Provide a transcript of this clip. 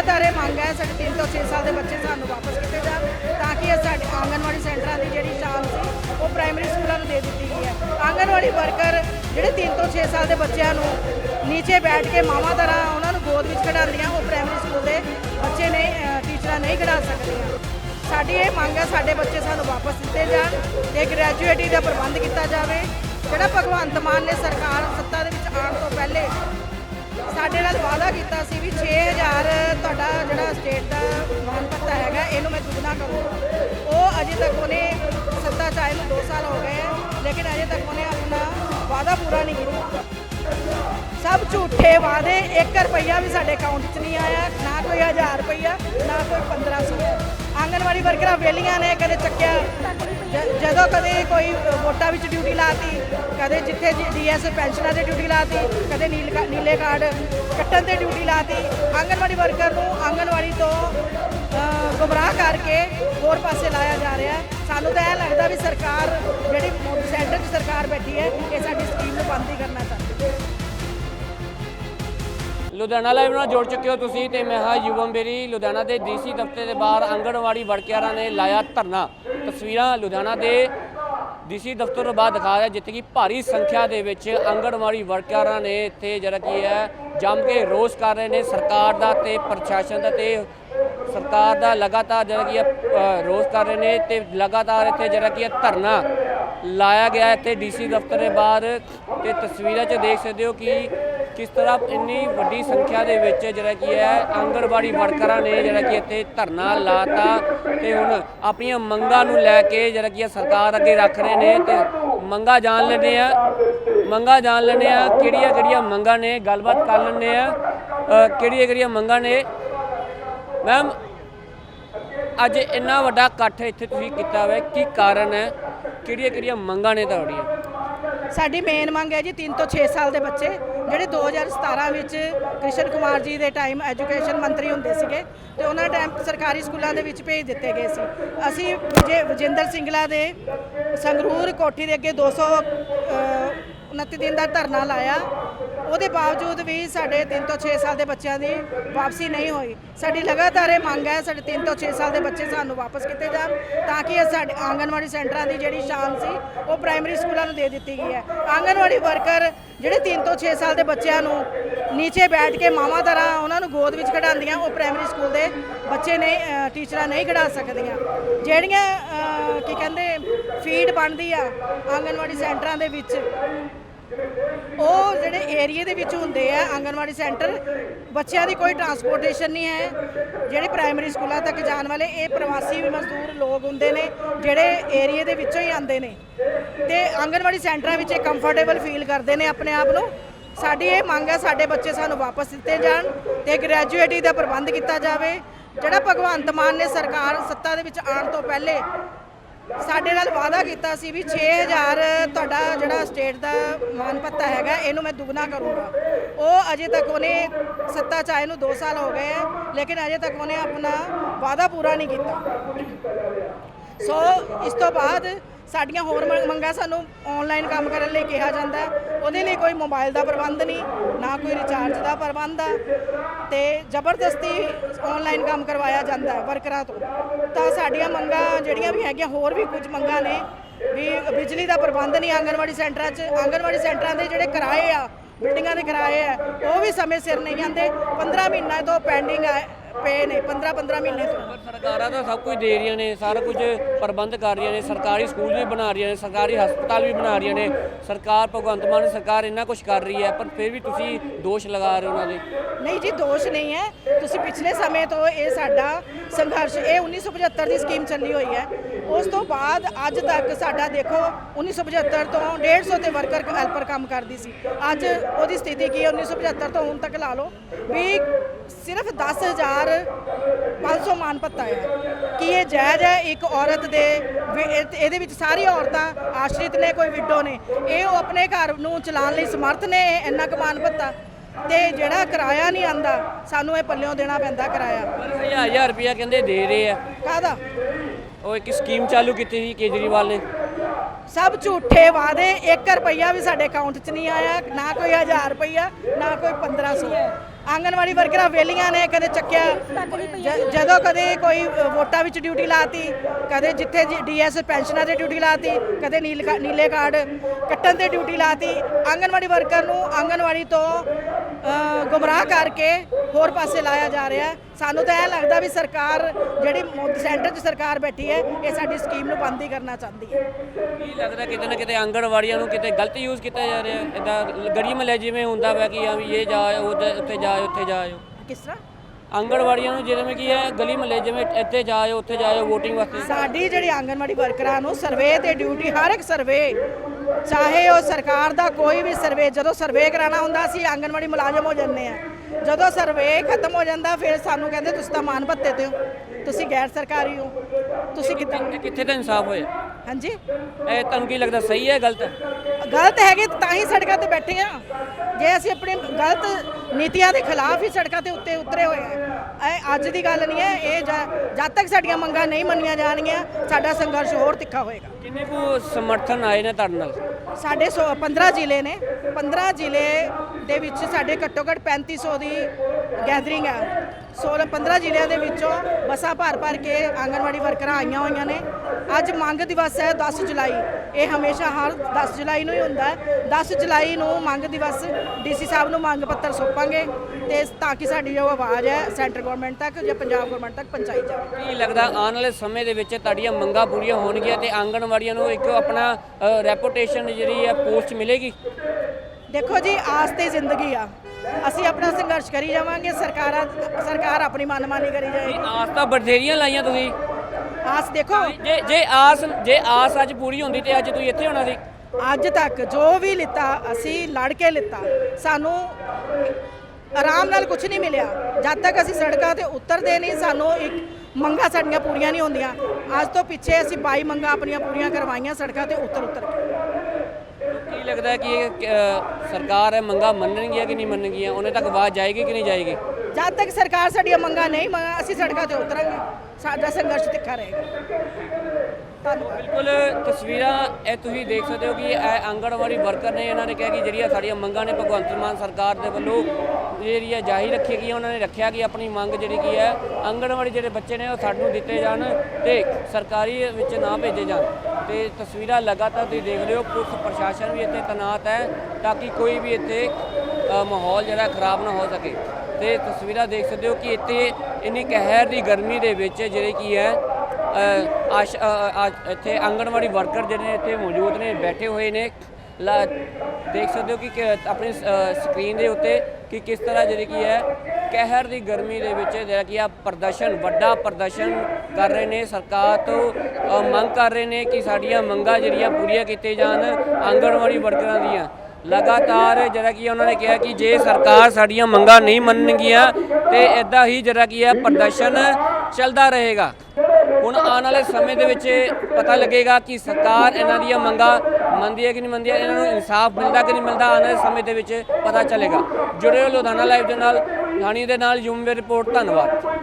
ਲਗਾਤਾਰ ਇਹ ਮੰਗ ਹੈ ਸਾਡੇ 3 ਤੋਂ 6 ਸਾਲ ਦੇ ਬੱਚੇ ਸਾਨੂੰ ਵਾਪਸ ਕੀਤੇ ਜਾਣ ਤਾਂ ਕਿ ਇਹ ਸਾਡੇ ਆਂਗਨਵਾੜੀ ਸੈਂਟਰਾਂ ਦੀ ਜਿਹੜੀ ਸ਼ਾਨ ਸੀ, ਉਹ ਪ੍ਰਾਇਮਰੀ ਸਕੂਲਾਂ ਨੂੰ ਦੇ ਦਿੱਤੀ ਗਈ ਹੈ। ਆਂਗਨਵਾੜੀ ਵਰਕਰ ਜਿਹੜੇ 3 ਤੋਂ 6 ਸਾਲ ਦੇ ਬੱਚਿਆਂ ਨੂੰ ਨੀਚੇ ਬੈਠ ਕੇ ਮਾਵਾਂ ਤਰ੍ਹਾਂ ਉਹਨਾਂ ਨੂੰ ਗੋਦ ਵਿੱਚ ਖਿਡਾਉਂਦੀਆਂ ਉਹ ਪ੍ਰਾਇਮਰੀ ਸਕੂਲ ਦੇ ਬੱਚੇ ਨਹੀਂ ਟੀਚਰਾਂ ਨਹੀਂ ਖਿਡਾ ਸਕਦੀਆਂ। ਸਾਡੀ ਇਹ ਮੰਗ ਹੈ ਸਾਡੇ ਬੱਚੇ ਸਾਨੂੰ ਵਾਪਸ ਦਿੱਤੇ ਜਾਣ ਤੇ ਗ੍ਰੈਜੂਏਟੀ ਦਾ ਪ੍ਰਬੰਧ ਕੀਤਾ ਜਾਵੇ। ਜਿਹੜਾ ਭਗਵੰਤ ਮਾਨ ਨੇ ਸਰਕਾਰ ਸੱਤਾ ਦੇ ਵਿੱਚ ਆਉਣ ਤੋਂ ਪਹਿਲੇ ਸਾਡੇ ਨਾਲ ਵਾਅਦਾ ਕੀਤਾ ਸੀ ਵੀ 6000 ਤੁਹਾਡਾ ਜਿਹੜਾ ਸਟੇਟ ਦਾ ਮਾਨ ਪੱਤਾ ਹੈਗਾ, ਇਹਨੂੰ ਮੈਂ ਦੁੱਗਣਾ ਕਰੂੰਗਾ। ਉਹ ਅਜੇ ਤੱਕ ਉਹਨੇ ਸੱਤਾ ਚ ਆਏ ਨੂੰ 2 ਸਾਲ ਹੋ ਗਏ, ਲੇਕਿਨ ਅਜੇ ਤੱਕ ਉਹਨੇ ਆਪਣਾ ਵਾਅਦਾ ਪੂਰਾ ਨਹੀਂ ਕੀਤਾ। ਸਭ ਝੂਠੇ ਵਾਅਦੇ 1 ਰੁਪਈਆ ਵੀ ਸਾਡੇ ਅਕਾਊਂਟ 'ਚ ਨਹੀਂ ਆਇਆ, ਨਾ ਕੋਈ 1000 ਰੁਪਈਆ, ਨਾ ਕੋਈ 1500 ਆਂਗਨਵਾੜੀ ਵਰਕਰਾਂ ਵੇਲੀਆਂ ਨੇ, ਕਦੇ ਚੱਕਿਆ। ਜ- ਜਦੋਂ ਕਦੇ ਕੋਈ ਵੋਟਾਂ ਵਿੱਚ ਡਿਊਟੀ ਲਾਤੀ, ਕਦੇ ਜਿੱਥੇ ਡੀਐਸ ਪੈਨਸ਼ਨਾਂ ਤੇ ਡਿਊਟੀ ਲਾਤੀ, ਕਦੇ ਨੀਲ ਕਾ- ਨੀਲੇ ਕਾਰਡ ਕੱਟਣ ਤੇ ਡਿਊਟੀ ਲਾਤੀ। ਆਂਗਣਵਾੜੀ ਵਰਕਰ ਨੂੰ ਆਂਗਣਵਾੜੀ ਤੋਂ ਗੁੰਮਰਾਹ ਕਰਕੇ ਹੋਰ ਪਾਸੇ ਲਾਇਆ ਜਾ ਰਿਹਾ। ਸਾਨੂੰ ਤਾਂ ਇਹ ਲੱਗਦਾ ਵੀ ਸਰਕਾਰ ਜਿਹੜੀ ਸੈਂਟਰ 'ਚ ਸਰਕਾਰ ਬੈਠੀ ਹੈ, ਇਹ ਸਾਡੀ ਸਕੀਮ ਨੂੰ ਬੰਦ ਹੀ ਕਰਨਾ ਚਾਹੁੰਦੀ ਲੁਧਿਆਣਾ ਲਾਈਵ ਨਾਲ ਜੁੜ ਚੁੱਕੇ ਹੋ ਤੁਸੀਂ ਤੇ ਮੈਂ ਹਾਂ ਯੁਵਮ ਬੇਰੀ। ਲੁਧਿਆਣਾ ਦੇ ਡੀਸੀ ਦਫ਼ਤਰ ਦੇ ਬਾਹਰ ਆਂਗਣਵਾੜੀ ਵਰਕਰਾਂ ਨੇ ਲਾਇਆ ਧਰਨਾ। ਤਸਵੀਰਾਂ ਲੁਧਿਆਣਾ ਦੇ ਡੀਸੀ ਦਫ਼ਤਰ ਤੋਂ ਬਾਹਰ ਦਿਖਾ ਰਿਹਾ, ਜਿੱਥੇ ਕਿ ਭਾਰੀ ਸੰਖਿਆ ਦੇ ਵਿੱਚ ਆਂਗਣਵਾੜੀ ਵਰਕਰਾਂ ਨੇ ਇੱਥੇ ਜਿਹੜਾ ਕੀ ਹੈ, ਜੰਮ ਕੇ ਰੋਸ ਕਰ ਰਹੇ ਨੇ ਸਰਕਾਰ ਦਾ ਤੇ ਪ੍ਰਸ਼ਾਸਨ ਦਾ ਤੇ ਸਰਕਾਰ ਦਾ ਲਗਾਤਾਰ ਜਿਹੜਾ ਕੀ ਹੈ ਰੋਸ ਕਰ ਰਹੇ ਨੇ ਤੇ ਲਗਾਤਾਰ ਇੱਥੇ ਜਿਹੜਾ ਕੀ ਹੈ, ਧਰਨਾ ਲਾਇਆ ਗਿਆ ਹੈ ਇੱਥੇ ਡੀਸੀ ਦਫ਼ਤਰ ਦੇ ਬਾਹਰ। ਤੇ ਤਸਵੀਰਾਂ 'ਚ ਦੇਖ ਸਕਦੇ ਹੋ ਕਿ ਕਿਸ ਤਰ੍ਹਾਂ ਇੰਨੀ ਵੱਡੀ ਸੰਖਿਆ ਦੇ ਵਿੱਚ ਜਿਹੜਾ ਕੀ ਹੈ, ਆਂਗਣਵਾੜੀ ਵਰਕਰਾਂ ਨੇ ਜਿਹੜਾ ਕਿ ਇੱਥੇ ਧਰਨਾ ਲਾਤਾ ਤੇ ਹੁਣ ਆਪਣੀਆਂ ਮੰਗਾਂ ਨੂੰ ਲੈ ਕੇ ਜਿਹੜਾ ਕੀ ਸਰਕਾਰ ਅੱਗੇ ਰੱਖ ਰਹੇ ਨੇ ਤੇ ਮੰਗਾਂ ਜਾਣ ਲੈਣੇ ਆ। ਮੰਗਾਂ ਜਾਣ ਲੈਣੇ ਆ, ਕਿਹੜੀਆਂ ਕਿਹੜੀਆਂ ਮੰਗਾਂ ਨੇ, ਗੱਲਬਾਤ ਕਰ ਲੈਣੇ ਆ। ਕਿਹੜੀਆਂ ਕਿਹੜੀਆਂ ਮੰਗਾਂ ਨੇ? ਮੈਮ, ਅੱਜ ਇੰਨਾ ਵੱਡਾ ਇਕੱਠ ਇੱਥੇ ਤੁਸੀਂ ਕੀਤਾ ਹੋਇਆ ਕੀ ਕਾਰਨ ਹੈ? ਕਿਹੜੀਆਂ ਕਿਹੜੀਆਂ ਮੰਗਾਂ ਨੇ ਤੁਹਾਡੀਆਂ? ਸਾਡੀ ਮੇਨ ਮੰਗ ਹੈ ਜੀ 3 ਤੋਂ 6 ਸਾਲ ਦੇ ਬੱਚੇ। ਜਿਹੜੇ 2017 ਵਿੱਚ ਕ੍ਰਿਸ਼ਨ ਕੁਮਾਰ ਜੀ ਦੇ ਟਾਈਮ ਐਜੂਕੇਸ਼ਨ ਮੰਤਰੀ ਹੁੰਦੇ ਸੀਗੇ ਤੇ ਉਹਨਾਂ ਟਾਈਮ ਸਰਕਾਰੀ ਸਕੂਲਾਂ ਦੇ ਵਿੱਚ ਭੇਜ ਦਿੱਤੇ ਗਏ ਸੀ। ਅਸੀਂ ਵਿਜੇ ਵਿਜੇਂਦਰ ਸਿੰਗਲਾ ਦੇ ਸੰਗਰੂਰ ਕੋਠੀ ਦੇ ਅੱਗੇ 200 ਅ, 29 ਦਿਨ ਦਾ ਧਰਨਾ ਲਾਇਆ। ਉਹਦੇ ਬਾਵਜੂਦ ਵੀ ਸਾਡੇ 3 ਤੋਂ 6 ਸਾਲ ਦੇ ਬੱਚਿਆਂ ਦੀ ਵਾਪਸੀ ਨਹੀਂ ਹੋਈ। ਸਾਡੀ ਲਗਾਤਾਰ ਇਹ ਮੰਗ ਹੈ ਸਾਡੇ 3 ਤੋਂ 6 ਸਾਲ ਦੇ ਬੱਚੇ ਸਾਨੂੰ ਵਾਪਸ ਕੀਤੇ ਜਾਣ ਤਾਂ ਕਿ ਇਹ ਸਾਡੇ ਆਂਗਨਵਾੜੀ ਸੈਂਟਰਾਂ ਦੀ ਜਿਹੜੀ ਸ਼ਾਨ ਸੀ ਉਹ ਪ੍ਰਾਇਮਰੀ ਸਕੂਲਾਂ ਨੂੰ ਦੇ ਦਿੱਤੀ ਗਈ ਹੈ। ਆਂਗਨਵਾੜੀ ਵਰਕਰ ਜਿਹੜੇ 3 ਤੋਂ 6 ਸਾਲ ਦੇ ਬੱਚਿਆਂ ਨੂੰ ਨੀਚੇ ਬੈਠ ਕੇ ਮਾਵਾਂ ਤਰ੍ਹਾਂ ਉਹਨਾਂ ਨੂੰ ਗੋਦ ਵਿੱਚ ਖਿਡਾਉਂਦੀਆਂ ਉਹ ਪ੍ਰਾਇਮਰੀ ਸਕੂਲ ਦੇ ਬੱਚੇ ਨਹੀਂ ਟੀਚਰਾਂ ਨਹੀਂ ਖਿਡਾ ਸਕਦੀਆਂ। ਜਿਹੜੀਆਂ ਕੀ ਕਹਿੰਦੇ ਫੀਡ ਬਣਦੀ ਆ, ਆਂਗਨਵਾੜੀ ਸੈਂਟਰਾਂ ਦੇ ਵਿੱਚ ਉਹ ਜਿਹੜੇ ਏਰੀਏ ਦੇ ਵਿੱਚ ਹੁੰਦੇ ਆ, ਆਂਗਨਵਾੜੀ ਸੈਂਟਰ, ਬੱਚਿਆਂ ਦੀ ਕੋਈ ਟਰਾਂਸਪੋਰਟੇਸ਼ਨ ਨਹੀਂ ਹੈ। ਜਿਹੜੇ ਪ੍ਰਾਇਮਰੀ ਸਕੂਲਾਂ ਤੱਕ ਜਾਣ ਵਾਲੇ, ਇਹ ਪ੍ਰਵਾਸੀ ਮਜ਼ਦੂਰ ਲੋਕ ਹੁੰਦੇ ਨੇ, ਜਿਹੜੇ ਏਰੀਏ ਦੇ ਵਿੱਚੋਂ ਹੀ ਆਉਂਦੇ ਨੇ। ਤੇ ਆਂਗਨਵਾੜੀ ਸੈਂਟਰਾਂ ਵਿੱਚ ਇਹ ਕੰਫਰਟੇਬਲ ਫੀਲ ਕਰਦੇ ਨੇ ਆਪਣੇ ਆਪ ਨੂੰ। ਸਾਡੀ ਇਹ ਮੰਗ ਹੈ, ਸਾਡੇ ਬੱਚੇ ਸਾਨੂੰ ਵਾਪਸ ਦਿੱਤੇ ਜਾਣ ਤੇ ਗ੍ਰੈਜੂਏਟੀ ਦਾ ਪ੍ਰਬੰਧ ਕੀਤਾ ਜਾਵੇ। ਜਿਹੜਾ ਭਗਵੰਤ ਮਾਨ ਨੇ ਸਰਕਾਰ ਸੱਤਾ ਦੇ ਵਿੱਚ ਆਉਣ ਤੋਂ ਪਹਿਲੇ ਸਾਡੇ ਨਾਲ ਵਾਅਦਾ ਕੀਤਾ ਸੀ ਵੀ 6000 ਤੁਹਾਡਾ ਜਿਹੜਾ ਸਟੇਟ ਦਾ ਮਾਨ ਪੱਤਾ ਹੈਗਾ, ਇਹਨੂੰ ਮੈਂ ਦੁੱਗਣਾ ਕਰੂੰਗਾ। ਉਹ ਅਜੇ ਤੱਕ ਉਹਨੇ ਸੱਤਾ ਚ ਆਏ ਨੂੰ 2 ਸਾਲ ਹੋ ਗਏ ਹੈ, ਲੇਕਿਨ ਅਜੇ ਤੱਕ ਉਹਨੇ ਆਪਣਾ ਵਾਅਦਾ ਪੂਰਾ ਨਹੀਂ ਕੀਤਾ। ਸੋ ਇਸ ਤੋਂ ਬਾਅਦ ਸਾਡੀਆਂ ਹੋਰ ਮੰਗ- ਮੰਗਾਂ ਸਾਨੂੰ ਆਨਲਾਈਨ ਕੰਮ ਕਰਨ ਲਈ ਕਿਹਾ ਜਾਂਦਾ ਉਹਦੇ ਲਈ ਕੋਈ ਮੋਬਾਈਲ ਦਾ ਪ੍ਰਬੰਧ ਨਹੀਂ, ਨਾ ਕੋਈ ਰਿਚਾਰਜ ਦਾ ਪ੍ਰਬੰਧ ਆ ਤੇ ਜ਼ਬਰਦਸਤੀ ਆਨਲਾਈਨ ਕੰਮ ਕਰਵਾਇਆ ਜਾਂਦਾ ਹੈ ਵਰਕਰਾਂ ਤੋਂ। ਤਾਂ ਸਾਡੀਆਂ ਮੰਗਾਂ ਜਿਹੜੀਆਂ ਵੀ ਹੈਗੀਆਂ, ਹੋਰ ਵੀ ਕੁਝ ਮੰਗਾਂ ਨੇ ਵੀ ਬਿਜਲੀ ਦਾ ਪ੍ਰਬੰਧ ਨਹੀਂ ਆਂਗਣਵਾੜੀ ਸੈਂਟਰਾਂ 'ਚ। ਆਂਗਣਵਾੜੀ ਸੈਂਟਰਾਂ ਦੇ ਜਿਹੜੇ ਕਿਰਾਏ ਆ, ਬਿਲਡਿੰਗਾਂ ਦੇ ਕਿਰਾਏ ਆ, ਉਹ ਵੀ ਸਮੇਂ ਸਿਰ ਨਹੀਂ ਆਉਂਦੇ। 15 ਮਹੀਨਿਆਂ ਤੋਂ ਪੈਂਡਿੰਗ ਆ ਪਏ ਨੇ 15 15 ਮਹੀਨੇ ਤੋਂ। ਸਰਕਾਰਾਂ ਤਾਂ ਸਭ ਕੁਝ ਦੇ ਰਹੀਆਂ ਨੇ ਸਾਰਾ ਕੁਝ ਪ੍ਰਬੰਧ ਕਰ ਰਹੀਆਂ ਨੇ ਸਰਕਾਰੀ ਸਕੂਲ ਵੀ ਬਣਾ ਰਹੀਆਂ ਨੇ ਸਰਕਾਰੀ ਹਸਪਤਾਲ ਵੀ ਬਣਾ ਰਹੀਆਂ ਨੇ ਸਰਕਾਰ ਭਗਵੰਤ ਮਾਨ ਸਰਕਾਰ ਇੰਨਾ ਕੁਝ ਕਰ ਰਹੀ ਹੈ ਪਰ ਫਿਰ ਵੀ ਤੁਸੀਂ ਦੋਸ਼ ਲਗਾ ਰਹੇ ਹੋ ਉਹਨਾਂ ਦੇ। ਨਹੀਂ ਜੀ ਦੋਸ਼ ਨਹੀਂ ਹੈ। ਤੁਸੀਂ ਪਿਛਲੇ ਸਮੇਂ ਤੋਂ ਇਹ ਸਾਡਾ ਸੰਘਰਸ਼ ਇਹ 1975 ਦੀ ਸਕੀਮ ਚੱਲੀ ਹੋਈ ਹੈ। ਉਸ ਤੋਂ ਬਾਅਦ ਅੱਜ ਤੱਕ ਸਾਡਾ ਦੇਖੋ 1975 ਤੋਂ 150 ਤੇ ਵਰਕਰ ਹੈਲਪਰ ਕੰਮ ਕਰਦੀ ਸੀ। ਅੱਜ ਉਹਦੀ ਸਥਿਤੀ ਕੀ ਹੈ? 1975 ਤੋਂ ਹੁਣ ਤੱਕ ਲਾ ਲਓ ਵੀ ਸਿਰਫ 10500 ਮਾਨ ਭੱਤਾ ਹੈ। ਕੀ ਇਹ ਜਾਇਜ਼ ਹੈ? ਇੱਕ ਔਰਤ ਦੇ ਇਹਦੇ ਵਿੱਚ ਸਾਰੀ ਔਰਤਾਂ ਆਸ਼ਰਿਤ ਨੇ ਕੋਈ ਵਿਡੋ ਨੇ? ਇਹ ਉਹ ਆਪਣੇ ਘਰ ਨੂੰ ਚਲਾਉਣ ਲਈ ਸਮਰਥ ਨੇ ਇੰਨਾ ਕੁ ਮਾਨ ਭੱਤਾ ਤੇ ਜਿਹੜਾ ਕਿਰਾਇਆ ਨਹੀਂ ਆਂਦਾ ਸਾਨੂੰ ਇਹ ਪੱਲਿਓਂ ਦੇਣਾ ਪੈਂਦਾ ਕਿਰਾਇਆ। ਪਰ ਹਜ਼ਾਰ ਹਜ਼ਾਰ ਰੁਪਇਆ ਕਹਿੰਦੇ ਦੇ ਰਹੇ ਆ। ਕਾਹਦਾ? ਉਹ ਇੱਕ ਸਕੀਮ ਚਾਲੂ ਕੀਤੀ ਸੀ ਕੇਜਰੀਵਾਲ ਨੇ। ਸਭ ਝੂਠੇ ਵਾਅਦੇ 1 ਰੁਪਈਆ ਵੀ ਸਾਡੇ ਅਕਾਊਂਟ 'ਚ ਨਹੀਂ ਆਇਆ ਨਾ ਕੋਈ 1000 ਰੁਪਈਆ ਨਾ ਕੋਈ 1500 ਆਂਗਨਵਾੜੀ ਵਰਕਰਾਂ ਵੇਲੀਆਂ ਨੇ ਕਦੇ ਚੱਕਿਆ ਜ- ਜਦੋਂ ਕਦੇ ਕੋਈ ਵੋਟਾਂ ਵਿੱਚ ਡਿਊਟੀ ਲਾਤੀ ਕਦੇ ਜਿੱਥੇ ਡੀਐਸ ਪੈਨਸ਼ਨਾਂ ਤੇ ਡਿਊਟੀ ਲਾਤੀ ਕਦੇ ਨੀਲ ਕਾ- ਨੀਲੇ ਕਾਰਡ ਕੱਟਣ ਤੇ ਡਿਊਟੀ ਲਾਤੀ ਆਂਗਨਵਾੜੀ ਵਰਕਰ ਨੂੰ ਆਂਗਨਵਾੜੀ ਤੋਂ ਅ, ਗੁੰਮਰਾਹ ਕਰਕੇ ਹੋਰ ਪਾਸੇ ਲਾਇਆ ਜਾ ਰਿਹਾ ਹੈ। ਸਾਨੂੰ ਤਾਂ ਇਹ ਲੱਗਦਾ ਵੀ ਸਰਕਾਰ ਜਿਹੜੀ ਮੋਦੀ ਸੈਂਟਰ 'ਚ ਸਰਕਾਰ ਬੈਠੀ ਹੈ ਇਹ ਸਾਡੀ ਸਕੀਮ ਨੂੰ ਬੰਦ ਹੀ ਕਰਨਾ ਚਾਹੁੰਦੀ ਹੈ। ਕੀ ਲੱਗਦਾ ਕਿਤੇ ਨਾ ਕਿਤੇ ਆਂਗਣਵਾੜੀਆਂ ਨੂੰ ਕਿਤੇ ਗਲਤ ਯੂਜ਼ ਕੀਤਾ ਜਾ ਰਿਹਾ? ਇਦਾਂ ਗੜੀ ਮਲੇ ਜਿਵੇਂ ਹੁੰਦਾ ਵਾ ਕਿ ਆ ਵੀ ਇਹ ਜਾ ਉਹਦੇ ਉੱਤੇ ਜਾਓ ਉੱਥੇ ਜਾਓ ਕਿਸ ਤਰ੍ਹਾਂ? ਆਂਗਣਵਾੜੀਆਂ ਨੂੰ ਜਿਵੇਂ ਕੀ ਹੈ ਗਲੀ ਮਹੱਲੇ ਜਿਵੇਂ ਇੱਥੇ ਜਾਓ ਉੱਥੇ ਜਾਓ VOTING ਵਾਸਤੇ। ਸਾਡੀ ਜਿਹੜੀ ਆਂਗਨਵਾੜੀ ਵਰਕਰਾਂ ਨੂੰ ਸਰਵੇ ਤੇ ਡਿਊਟੀ ਹਰ ਇੱਕ ਸਰਵੇ ਚਾਹੇ ਉਹ ਸਰਕਾਰ ਦਾ ਕੋਈ ਵੀ ਸਰਵੇ ਜਦੋਂ ਸਰਵੇ ਕਰਾਉਣਾ ਹੁੰਦਾ ਅਸੀਂ ਆਂਗਨਵਾੜੀ ਮੁਲਾਜ਼ਮ ਹੋ ਜਾਂਦੇ ਆ ਜਦੋਂ ਸਰਵੇ ਖਤਮ ਹੋ ਜਾਂਦਾ ਫਿਰ ਸਾਨੂੰ ਕਹਿੰਦੇ ਤੁਸੀਂ ਤਾਂ ਮਾਨ ਭੱਤੇ ਤੇ ਹੋ। ਤੁਸੀਂ ਗੈਰ ਸਰਕਾਰੀ ਹੋ। ਤੁਸੀਂ ਕਿੱਦਾਂ ਇਹ ਕਿੱਥੇ ਤਾਂ ਇਨਸਾਫ ਹੋਇਆ? ਹਾਂਜੀ। ਇਹ ਤੁਹਾਨੂੰ ਕੀ ਲੱਗਦਾ ਸਹੀ ਹੈ ਗਲਤ ਹੈ? ਗਲਤ ਹੈਗੇ ਤਾਂ ਹੀ ਸੜਕਾਂ ਤੇ ਬੈਠੇ ਆ ਜੇ ਅਸੀਂ ਆਪਣੀ ਗਲਤ ਨੀਤੀਆਂ ਦੇ ਖਿਲਾਫ ਹੀ ਸੜਕਾਂ ਤੇ ਉੱਤੇ ਉਤਰੇ ਹੋਏ ਆ ਇਹ ਅੱਜ ਦੀ ਗੱਲ ਨਹੀਂ ਹੈ। ਇਹ ਜ- ਜਦ ਤੱਕ ਸਾਡੀਆਂ ਮੰਗਾਂ ਨਹੀਂ ਮੰਨੀਆਂ ਜਾਣਗੀਆਂ ਸਾਡਾ ਸੰਘਰਸ਼ ਹੋਰ ਤਿੱਖਾ ਹੋਏਗਾ। ਕਿੰਨੇ ਕੁ ਸਮਰਥਨ ਆਏ ਨੇ ਤੁਹਾਡੇ ਨਾਲ? ਸਾਡੇ ਸੌ 15 ਜ਼ਿਲ੍ਹੇ ਨੇ। 15 ਜ਼ਿਲ੍ਹੇ ਦੇ ਵਿੱਚ ਸਾਡੇ ਘੱਟੋ ਘੱਟ 3500 ਦੀ ਗੈਦਰਿੰਗ ਹੈ 16 15 ਜ਼ਿਲ੍ਹਿਆਂ ਦੇ ਵਿੱਚੋਂ ਬੱਸਾਂ ਭਰ ਭਰ ਕੇ ਆਂਗਣਵਾੜੀ ਵਰਕਰਾਂ ਆਈਆਂ ਹੋਈਆਂ ਨੇ। ਅੱਜ ਮੰਗ ਦਿਵਸ ਹੈ 10 ਜੁਲਾਈ। ਇਹ ਹਮੇਸ਼ਾ ਹਰ 10 ਜੁਲਾਈ ਨੂੰ ਹੀ ਹੁੰਦਾ ਹੈ। 10 ਜੁਲਾਈ ਨੂੰ ਮੰਗ ਦਿਵਸ ਡੀਸੀ ਸਾਹਿਬ ਨੂੰ ਮੰਗ ਪੱਤਰ ਸੌਂਪਾਂਗੇ ਤੇ ਤਾਂ ਕਿ ਸਾਡੀ ਜੋ ਆਵਾਜ਼ ਹੈ ਸੈਂਟਰ ਗਵਰਨਮੈਂਟ ਤੱਕ ਜਾਂ ਪੰਜਾਬ ਗਵਰਨਮੈਂਟ ਤੱਕ ਪਹੁੰਚਾਈ ਜਾਵੇ। ਕੀ ਲੱਗਦਾ ਆਉਣ ਵਾਲੇ ਸਮੇਂ ਦੇ ਵਿੱਚ ਤੁਹਾਡੀਆਂ ਮੰਗਾਂ ਪੂਰੀਆਂ ਹੋਣਗੀਆਂ ਤੇ ਆਂਗਣਵਾੜੀਆਂ ਨੂੰ ਇੱਕ ਆਪਣਾ ਰੈਪੂਟੇਸ਼ਨ ਜਿਹੜੀ ਹੈ ਪੋਸਟ ਮਿਲੇਗੀ? ਦੇਖੋ ਜੀ ਆਸ ਤੇ ਜ਼ਿੰਦਗੀ ਆ। ਅਸੀਂ ਆਪਣਾ ਸੰਘਰਸ਼ ਕਰੀ ਜਾਵਾਂਗੇ ਸਰਕਾਰਾਂ ਸਰਕਾਰ ਆਪਣੀ ਮਨਮਾਨੀ ਕਰੀ ਜਾਏਗੀ ਆਸ ਤਾਂ ਬਥੇਰੀਆਂ ਲਾਈਆਂ ਤੁਸੀਂ। ਆਸ ਦੇਖੋ। ਜੇ ਜੇ ਆਸ ਜੇ ਆਸ ਅੱਜ ਪੂਰੀ ਹੁੰਦੀ ਤੇ ਅੱਜ ਤੁਸੀਂ ਇੱਥੇ ਹੋਣਾ ਸੀ। ਅੱਜ ਤੱਕ ਜੋ ਵੀ ਲਿੱਤਾ ਅਸੀਂ ਲੜ ਕੇ ਲਿੱਤਾ। ਸਾਨੂੰ ਆਰਾਮ ਨਾਲ ਕੁਝ ਨਹੀਂ ਮਿਲਿਆ। ਜਦ ਤੱਕ ਅਸੀਂ ਸੜਕਾਂ ਤੇ ਉਤਰਦੇ ਨਹੀਂ ਸਾਨੂੰ ਇੱਕ ਮੰਗਾਂ ਸਾਡੀਆਂ ਪੂਰੀਆਂ ਨਹੀਂ ਹੁੰਦੀਆਂ। ਅੱਜ ਤੋਂ ਪਿੱਛੇ ਅਸੀਂ 22 ਮੰਗਾਂ ਆਪਣੀਆਂ ਪੂਰੀਆਂ ਕਰਵਾਈਆਂ ਸੜਕਾਂ ਤੇ ਉਤਰ ਉਤਰ ਕੇ ਕੀ। ਲੱਗਦਾ ਕਿ ਇਹ ਅ, ਸਰਕਾਰ ਇਹ ਮੰਗਾਂ ਮੰਨਣਗੀਆਂ ਕਿ ਨਹੀਂ ਮੰਨਣਗੀਆਂ? ਉਹਨੇ ਤੱਕ ਆਵਾਜ਼ ਜਾਏਗੀ ਕਿ ਨਹੀਂ ਜਾਏਗੀ? ਜਦ ਤੱਕ ਸਰਕਾਰ ਸਾਡੀਆਂ ਮੰਗਾਂ ਨਹੀਂ ਮੰਗਾ ਅਸੀਂ ਸੜਕਾਂ ਤੇ ਉਤਰਾਂਗੇ। ਸਾਡਾ ਸੰਘਰਸ਼ ਤਿੱਖਾ ਰਹੇਗਾ। ਬਿਲਕੁਲ ਤਸਵੀਰਾਂ ਇਹ ਤੁਸੀਂ ਦੇਖ ਸਕਦੇ ਹੋ ਕਿ ਇਹ ਆਂਗਣਵਾੜੀ ਵਰਕਰ ਨੇ, ਇਹਨਾਂ ਨੇ ਕਿਹਾ ਕਿ ਜਿਹੜੀਆਂ ਸਾਡੀਆਂ ਮੰਗਾਂ ਨੇ ਭਗਵੰਤ ਮਾਨ ਸਰਕਾਰ ਦੇ ਵੱਲੋਂ ਜਿਹੜੀ ਹੈ ਜਾਰੀ ਰੱਖੀ ਗਈਆਂ, ਉਹਨਾਂ ਨੇ ਰੱਖਿਆ ਕਿ ਆਪਣੀ ਮੰਗ ਜਿਹੜੀ ਕੀ ਹੈ, ਆਂਗਣਵਾੜੀ ਜਿਹੜੇ ਬੱਚੇ ਨੇ ਉਹ ਸਾਨੂੰ ਦਿੱਤੇ ਜਾਣ ਤੇ ਸਰਕਾਰੀ ਵਿੱਚ ਨਾ ਭੇਜੇ ਜਾਣ। ਤੇ ਤਸਵੀਰਾਂ ਲਗਾਤਾਰ ਤੁਸੀਂ ਦੇਖ ਰਹੇ ਹੋ, ਪੁਲਿਸ ਪ੍ਰਸ਼ਾਸਨ ਵੀ ਇੱਥੇ ਤੈਨਾਤ ਹੈ ਤਾਂ ਕਿ ਕੋਈ ਵੀ ਇੱਥੇ ਮਾਹੌਲ ਜਿਹੜਾ ਖਰਾਬ ਨਾ ਹੋ ਸਕੇ। ਤੇ ਤਸਵੀਰਾਂ ਦੇਖ ਸਕਦੇ ਹੋ ਕਿ ਇੱਥੇ ਇੰਨੀ ਕਹਿਰ ਦੀ ਗਰਮੀ ਦੇ ਵਿੱਚ ਜਿਹੜੇ ਕੀ ਹੈ ਆਸ਼ ਇੱਥੇ ਆਂਗਣਵਾੜੀ ਵਰਕਰ ਜਿਹੜੇ ਨੇ ਇੱਥੇ ਮੌਜੂਦ ਨੇ, ਬੈਠੇ ਹੋਏ ਨੇ। ਲਾ- ਦੇਖ ਸਕਦੇ ਹੋ ਕਿ ਆਪਣੀ ਸਕਰੀਨ ਦੇ ਉੱਤੇ ਕਿ ਕਿਸ ਤਰ੍ਹਾਂ ਜਿਹੜੀ ਕੀ ਹੈ, ਕਹਿਰ ਦੀ ਗਰਮੀ ਦੇ ਵਿੱਚ ਜਿਹੜਾ ਕੀ ਆ ਪ੍ਰਦਰਸ਼ਨ, ਵੱਡਾ ਪ੍ਰਦਰਸ਼ਨ ਕਰ ਰਹੇ ਨੇ। ਸਰਕਾਰ ਤੋਂ ਮੰਗ ਕਰ ਰਹੇ ਨੇ ਕਿ ਸਾਡੀਆਂ ਮੰਗਾਂ ਜਿਹੜੀਆਂ ਪੂਰੀਆਂ ਕੀਤੀਆਂ ਜਾਣ ਆਂਗਣਵਾੜੀ ਵਰਕਰਾਂ ਦੀਆਂ। ਲਗਾਤਾਰ ਜਿਹੜਾ ਕੀ ਉਹਨਾਂ ਨੇ ਕਿਹਾ ਕਿ ਜੇ ਸਰਕਾਰ ਸਾਡੀਆਂ ਮੰਗਾਂ ਨਹੀਂ ਮੰਨਣਗੀਆਂ, ਤੇ ਇਦਾਂ ਹੀ ਜਿਹੜਾ ਕੀ ਹੈ ਪ੍ਰਦਰਸ਼ਨ ਚੱਲਦਾ ਰਹੇਗਾ। ਹੁਣ ਆਉਣ ਵਾਲੇ ਸਮੇਂ ਦੇ ਵਿੱਚ ਪਤਾ ਲੱਗੇਗਾ ਕਿ ਸਰਕਾਰ ਇਹਨਾਂ ਦੀਆਂ ਮੰਗਾਂ ਮੰਨਦੀ ਹੈ ਕਿ ਨਹੀਂ ਮੰਨਦੀ ਹੈ, ਇਹਨਾਂ ਨੂੰ ਇਨਸਾਫ ਮਿਲਦਾ ਕਿ ਨਹੀਂ ਮਿਲਦਾ, ਆਉਣ ਵਾਲੇ ਸਮੇਂ ਦੇ ਵਿੱਚ ਪਤਾ ਚੱਲੇਗਾ। ਜੁੜੇ ਹੋ ਲੁਧਿਆਣਾ ਲਾਈਵ ਦੇ ਨਾਲ ਰਾਣੀ ਦੇ ਨਾਲ, ਯੂਮ ਰਿਪੋਰਟ, ਧੰਨਵਾਦ।